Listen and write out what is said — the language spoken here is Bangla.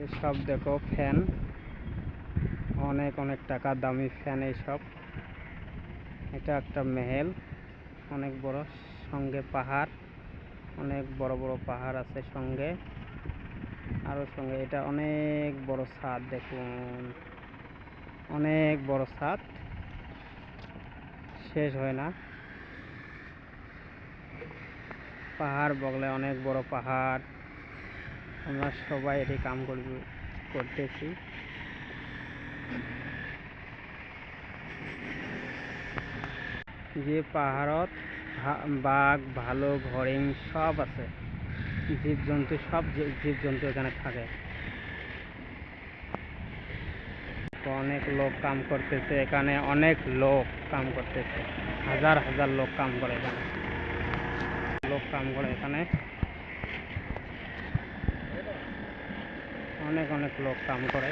এসব দেখো ফ্যান অনেক অনেক টাকা দামি ফ্যান এইসব এটা একটা মেহেল, অনেক বড়, সঙ্গে পাহাড়। অনেক বড় বড় পাহাড় আছে সঙ্গে। আরও সঙ্গে, এটা অনেক বড় ছাদ, দেখুন। অনেক বড় ছাদ। শেষ হয় না। পাহাড় বগলে অনেক বড় পাহাড়। আমরা সবাই এটি কাম করব, করতেছি। যে পাহাড়ত বাঘ ভালুক হরিণ সব আছে। জীবজন্তু সব জীবজন্তু এখানে থাকে। অনেক লোক কাম করতেছে এখানে, অনেক লোক কাম করতেছে। হাজার হাজার লোক কাম করে এখানে। লোক কাম করে এখানে। অনেক অনেক লোক কাম করে।